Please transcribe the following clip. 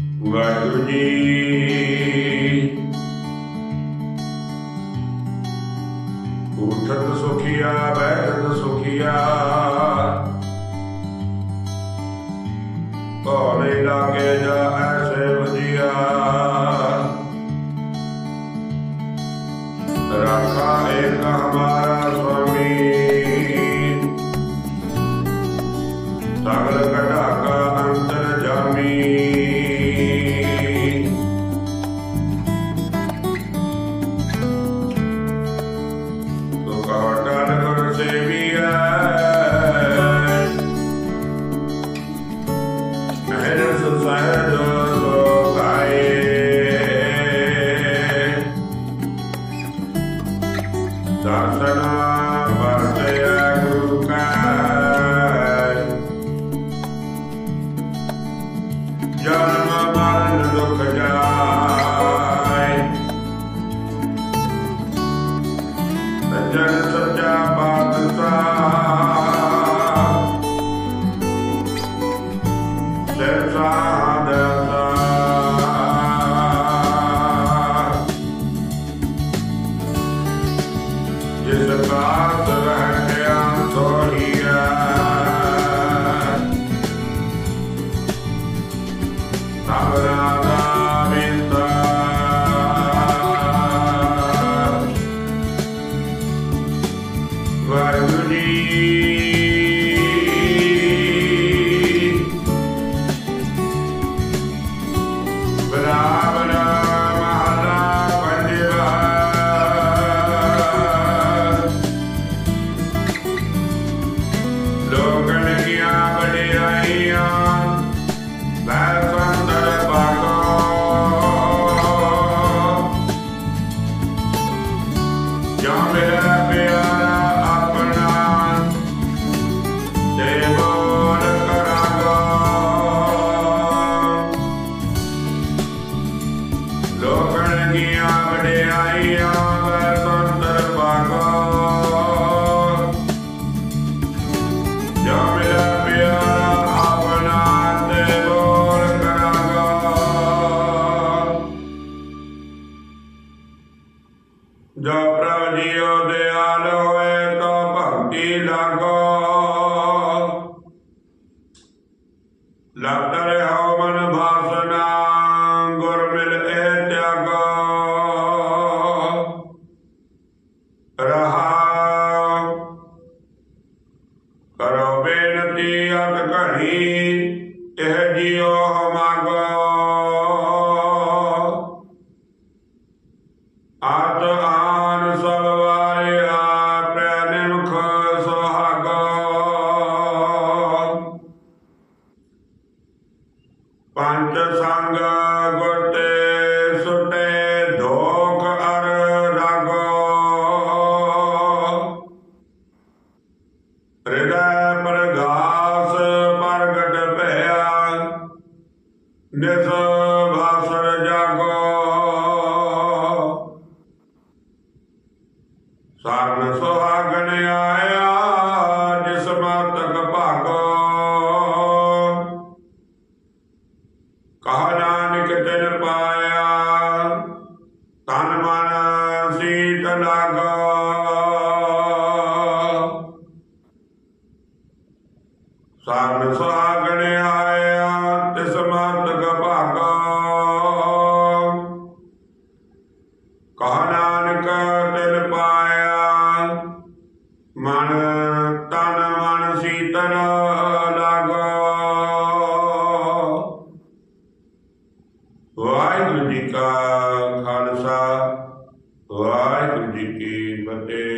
ਵਾਹਿਗੁਰੂ ਜੀ। ਉਠਤ ਸੁਖੀਆ ਬੈਠਤ ਸੁਖੀਆ। ਕੋਲੇ ਲਾਗੇ ਜਾ ਦਰਸ਼ਨ ਵਰਤਿਆ ਗੁਰੂ ਕਾ। ਜਨਮ ਮਰਨ ਦੁਖ ਜਾਏ ਸੱਜਣ ਜਿਸ ਜਾਂ ਮੇਰਾ ਕਰੋ ਬੇਨਤੀ ਅਤ ਘਣੀ ਇਹ ਜੀਓ ਹਮਾਗੋ। ਆਤ ਆਨ ਸਭ ਵਾਰਿਆ ਪ੍ਰੈ ਨਿਮਖ ਸੁਹਾਗੋ। ਪੰਜ ਸੰਗ ਨਿਸ ਭਾਸਰ ਜਾਗੋ। ਸਰਨ ਸੁਹਾਗਣ ਆਇਆ, ਜਿਸ ਮਾਤਕ ਭਾਗੋ। ਕਹ ਨਾਨਕ ਤਿਨ ਪਾਇਆ, ਤਨ ਮਨ ਸੀਤ ਲਾਗੋ। ਸਰਨ ਸੁਹਾਗਣ ਭਾਗੋ ਕਹ ਨਾਨਕ ਤਿਲ ਪਾਇਆ, ਮਨ ਤਨ ਮਨ ਸੀਤਲ ਲਾਗੋ। ਵਾਹਿਗੁਰੂ ਜੀ ਕਾ ਖਾਲਸਾ, ਵਾਹਿਗੁਰੂ ਜੀ ਕੀ ਫਤਿਹ।